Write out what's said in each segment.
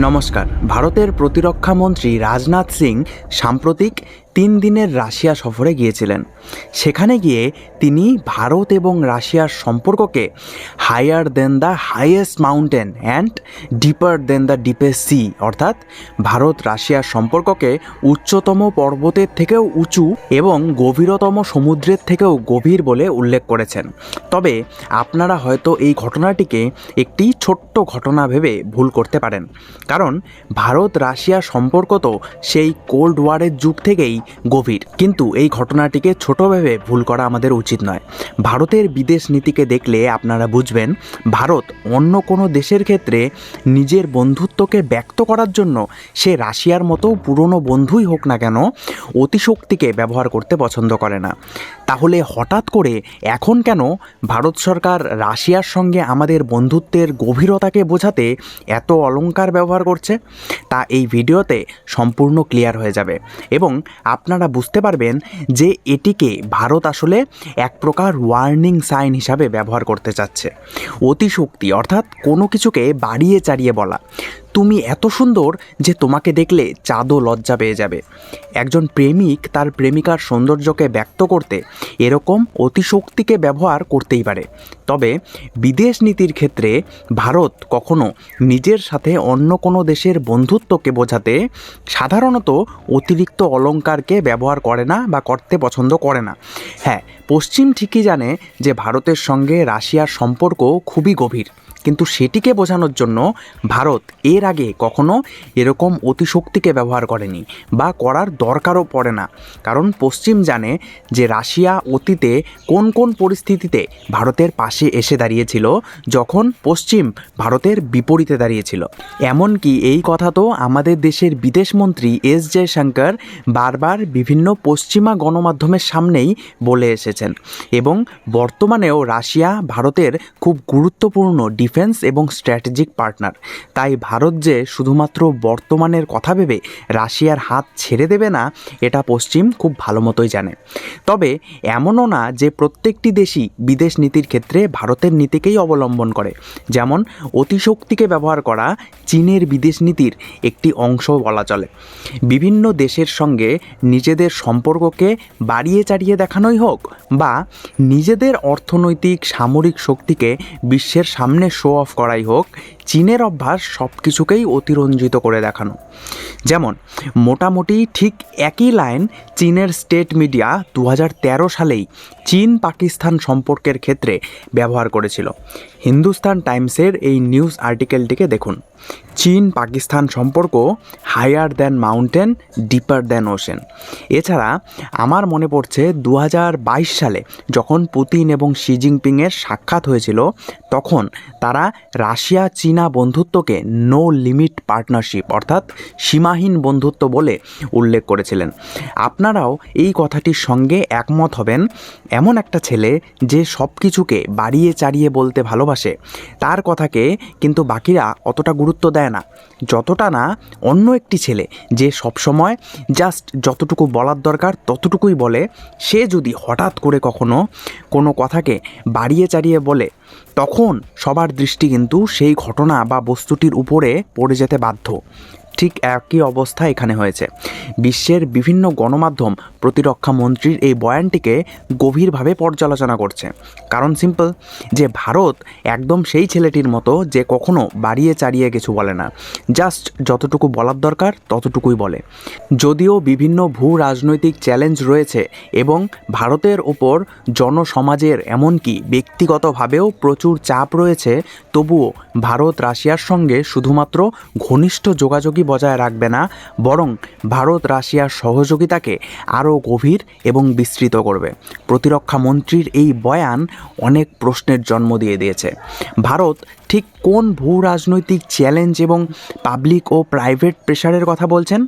নমস্কার। ভারতের প্রতিরক্ষা মন্ত্রী রাজনাথ সিং সাম্প্রতিক তিন দিনের রাশিয়া সফরে গিয়েছিলেন। সেখানে গিয়ে তিনি ভারত এবং রাশিয়ার সম্পর্ককে higher than the highest mountain and deeper than the deepest sea অর্থাৎ ভারত রাশিয়ার সম্পর্ককে উচ্চতম পর্বতের থেকেও উঁচু এবং গভীরতম সমুদ্রের থেকেও গভীর বলে উল্লেখ করেছেন। তবে আপনারা হয়তো এই ঘটনাটিকে একটি ছোট্ট ঘটনা ভেবে ভুল করতে পারেন। কারণ ভারত রাশিয়া সম্পর্ক তো সেই কোল্ড ওয়ারের যুগ থেকেই গভীর। কিন্তু এই ঘটনাটিকে ছোট ভেবে ভুল করা আমাদের উচিত নয়। ভারতের বিদেশ নীতিকে দেখলে আপনারা বুঝবেন, ভারত অন্য কোনো দেশের ক্ষেত্রে নিজের বন্ধুত্বকে ব্যক্ত করার জন্য সে রাশিয়ার মতো পুরনো বন্ধুই হোক না কেন, অতিশক্তিকে ব্যবহার করতে পছন্দ করে না। তাহলে হঠাৎ করে এখন কেন ভারত সরকার রাশিয়ার সঙ্গে আমাদের বন্ধুত্বের গভীরতাকে বোঝাতে এত অলঙ্কার ব্যবহার করছে? তা এই ভিডিওতে সম্পূর্ণ ক্লিয়ার হয়ে যাবে। এবং আপনারা বুঝতে পারবেন যে এটিকে ভারত আসলে এক প্রকার ওয়ার্নিং সাইন হিসাবে ব্যবহার করতে চাচ্ছে। অতিশক্তি অর্থাৎ কোনো কিছুকে বাড়িয়ে চাড়িয়ে বলা। তুমি এত সুন্দর যে তোমাকে দেখলে চাঁদও লজ্জা পেয়ে যাবে। একজন প্রেমিক তার প্রেমিকার সৌন্দর্যকে ব্যক্ত করতে এরকম অতিশক্তিকে ব্যবহার করতেই পারে। তবে বিদেশ নীতির ক্ষেত্রে ভারত কখনো নিজের সাথে অন্য কোনো দেশের বন্ধুত্বকে বোঝাতে সাধারণত অতিরিক্ত অলঙ্কারকে ব্যবহার করে না বা করতে পছন্দ করে না। হ্যাঁ পশ্চিম ঠিকই জানে যে ভারতের সঙ্গে রাশিয়ার সম্পর্ক খুবই গভীর। কিন্তু সেটিকে বোঝানোর জন্য ভারত এর আগে কখনো এরকম অতিশক্তিকে ব্যবহার করেনি বা করার দরকারও পড়ে না। কারণ পশ্চিম জানে যে রাশিয়া অতীতে কোন কোন পরিস্থিতিতে ভারতের পাশে এসে দাঁড়িয়েছিল, যখন পশ্চিম ভারতের বিপরীতে দাঁড়িয়েছিল। এমনকি এই কথা তো আমাদের দেশের বিদেশমন্ত্রী এস জয়শঙ্কর বারবার বিভিন্ন পশ্চিমা গণমাধ্যমের সামনেই বলে এসেছেন এবং বর্তমানেও রাশিয়া ভারতের খুব গুরুত্বপূর্ণ ডিফেন্স এবং স্ট্র্যাটেজিক পার্টনার। তাই ভারত যে শুধুমাত্র বর্তমানের কথা ভেবে রাশিয়ার হাত ছেড়ে দেবে না, এটা পশ্চিম খুব ভালো মতোই জানে। তবে এমনও না যে প্রত্যেকটি দেশই বিদেশ নীতির ক্ষেত্রে ভারতের নীতিকেই অবলম্বন করে। যেমন অতিশক্তিকে ব্যবহার করা চীনের বিদেশ নীতির একটি অংশ বলা চলে। বিভিন্ন দেশের সঙ্গে নিজেদের সম্পর্ককে বাড়িয়ে চাড়িয়ে দেখানোই হোক বা নিজেদের অর্থনৈতিক সামরিক শক্তিকে বিশ্বের সামনে শো অফ করাই হোক। চীনের অভ্যাস সব কিছুকেই অতিরঞ্জিত করে দেখানো। যেমন, মোটামুটি ঠিক একই লাইন চীনের স্টেট মিডিয়া দু হাজার তেরো সালেই চীন পাকিস্তান সম্পর্কের ক্ষেত্রে ব্যবহার করেছিল। হিন্দুস্তান টাইমসের এই নিউজ আর্টিকেলটিকে দেখুন। চীন পাকিস্তান সম্পর্ক higher than mountain, deeper than ocean. এছাড়া, আমার মনে পড়ছে দু হাজার বাইশ সালে যখন পুতিন এবং শি জিনপিংয়ের সাক্ষাৎ হয়েছিল, তখন তারা রাশিয়া চীনা বন্ধুত্বকে নো লিমিট পার্টনারশিপ অর্থাৎ সীমাহীন বন্ধুত্ব বলে উল্লেখ করেছিলেন। আপনারাও এই কথাটির সঙ্গে একমত হবেন। এমন একটা ছেলে যে সব কিছুকে বাড়িয়ে চাড়িয়ে বলতে ভালোবাসে, তার কথাকে কিন্তু বাকিরা অতটা গুরুত্ব দেয় না। যতটা না অন্য একটি ছেলে যে সবসময় জাস্ট যতটুকু বলার দরকার ততটুকুই বলে, সে যদি হঠাৎ করে কখনো কোনো কথাকে বাড়িয়ে চাড়িয়ে বলে তখন সবার দৃষ্টি কিন্তু সেই ঘটনা বা বস্তুটির উপরে পড়ে যেতে বাধ্য। ঠিক একই অবস্থা এখানে হয়েছে। বিশ্বের বিভিন্ন গণমাধ্যম প্রতিরক্ষা মন্ত্রীর এই বয়ানটিকে গভীরভাবে পর্যালোচনা করছে। কারণ সিম্পল যে ভারত একদম সেই ছেলেটির মতো যে কখনো বাড়িয়ে চাড়িয়ে কিছু বলে না। জাস্ট যতটুকু বলার দরকার, ততটুকুই বলে। যদিও বিভিন্ন ভূ রাজনৈতিক চ্যালেঞ্জ রয়েছে এবং ভারতের ওপর জনসমাজের এমনকি ব্যক্তিগতভাবেও প্রচুর চাপ রয়েছে, তবুও ভারত রাশিয়ার সঙ্গে শুধুমাত্র ঘনিষ্ঠ যোগাযোগই বজায় রাখবে না বরং ভারত রাশিয়ার সহযোগিতাকে আরও গভীর এবং বিস্তৃত করবে প্রতিরক্ষা মন্ত্রীর এই বয়ান অনেক প্রশ্নের জন্ম দিয়ে দিয়েছে ভারত ঠিক কোন ভূ রাজনৈতিক চ্যালেঞ্জ এবং পাবলিক ও প্রাইভেট প্রেশারের কথা বলছেন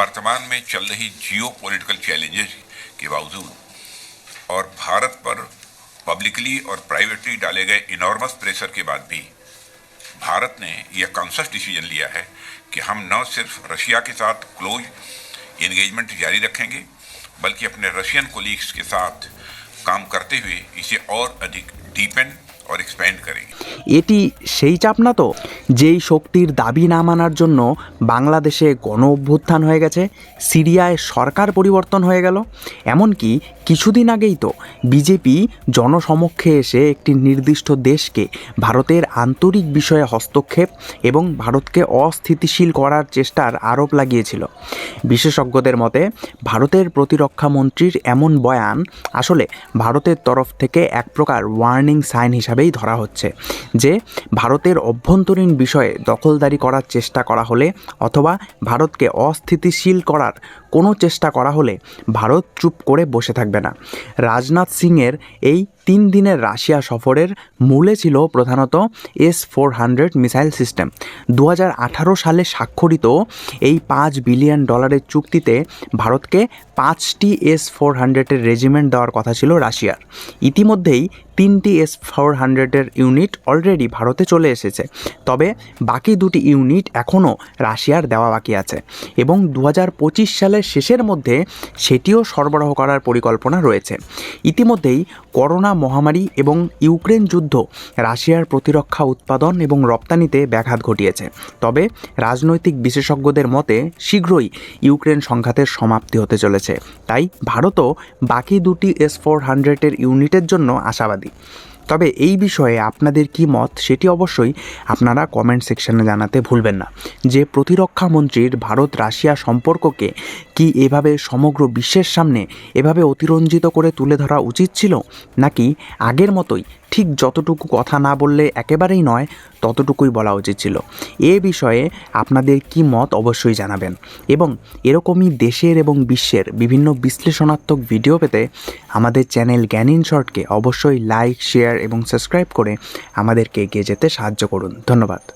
वर्तमान में चल रही जियो पॉलिटिकल चैलेंजेस के बावजूद और भारत पर पब्लिकली और प्राइवेटली डाले गए इनॉर्मस प्रेशर के बाद भी भारत ने यह कॉन्शस डिसीज़न लिया है कि हम न सिर्फ़ रशिया के साथ क्लोज इंगेजमेंट जारी रखेंगे, बल्कि अपने रशियन कोलीग्स के साथ काम करते हुए इसे और अधिक डीपन और एक्सपेंड करेंगे এটি সেই চাপ না তো যেই শক্তির দাবি না মানার জন্য বাংলাদেশে গণ অভ্যুত্থান হয়ে গেছে সিরিয়ায় সরকার পরিবর্তন হয়ে গেল এমনকি কিছুদিন আগেই তো বিজেপি জনসমক্ষে এসে একটি নির্দিষ্ট দেশকে ভারতের আন্তরিক বিষয়ে হস্তক্ষেপ এবং ভারতকে অস্থিতিশীল করার চেষ্টার আরোপ লাগিয়েছিল বিশেষজ্ঞদের মতে ভারতের প্রতিরক্ষা মন্ত্রীর এমন বয়ান আসলে ভারতের তরফ থেকে এক প্রকার ওয়ার্নিং সাইন হিসাবেই ধরা হচ্ছে। যে ভারতের অভ্যন্তরীণ বিষয়ে দখলদারি করার চেষ্টা করা হলে অথবা ভারতকে অস্থিতিশীল করার কোনো চেষ্টা করা হলে ভারত চুপ করে বসে থাকবে না। রাজনাথ সিংয়ের এই তিন দিনের রাশিয়া সফরের মূলে ছিল প্রধানত S four hundred missile system. দু হাজার আঠারো সালে স্বাক্ষরিত এই পাঁচ বিলিয়ন ডলারের চুক্তিতে ভারতকে পাঁচটি এস ফোর হান্ড্রেডের রেজিমেন্ট দেওয়ার কথা ছিল রাশিয়ার। ইতিমধ্যেই তিনটি এস ফোর হান্ড্রেডের ইউনিট অলরেডি ভারতে চলে এসেছে। তবে বাকি দুটি ইউনিট এখনও রাশিয়ার দেওয়া বাকি আছে এবং দু হাজার পঁচিশ সালের শেষের মধ্যে সেটিও সরবরাহ করার পরিকল্পনা রয়েছে। ইতিমধ্যেই করোনা মহামারী এবং ইউক্রেন যুদ্ধ রাশিয়ার প্রতিরক্ষা উৎপাদন এবং রপ্তানিতে ব্যাঘাত ঘটিয়েছে। তবে রাজনৈতিক বিশেষজ্ঞদের মতে, শীঘ্রই ইউক্রেন সংঘাতের সমাপ্তি হতে চলেছে। তাই ভারতও বাকি দুটি এস ফোর হান্ড্রেডের ইউনিটের জন্য আশাবাদী। তবে এই বিষয়ে আপনাদের কি মত সেটি অবশ্যই আপনারা কমেন্ট সেকশনে জানাতে ভুলবেন না। যে প্রতিরক্ষা মন্ত্রীর ভারত রাশিয়া সম্পর্ককে কি এভাবে সমগ্র বিশ্বের সামনে এভাবে অতিরঞ্জিত করে তুলে ধরা উচিত ছিল, নাকি আগের মতোই ঠিক যতটুকু কথা না বললে একেবারেই নয়, ততটুকুই বলা উচিত ছিল। এ বিষয়ে আপনাদের কি মত অবশ্যই জানাবেন। এবং এরকমই দেশের এবং বিশ্বের বিভিন্ন বিশ্লেষণাত্মক ভিডিও পেতে আমাদের চ্যানেল জ্ঞান ইন শর্টকে অবশ্যই লাইক, শেয়ার এবং সাবস্ক্রাইব করে আমাদেরকে এগিয়ে যেতে সাহায্য করুন। ধন্যবাদ।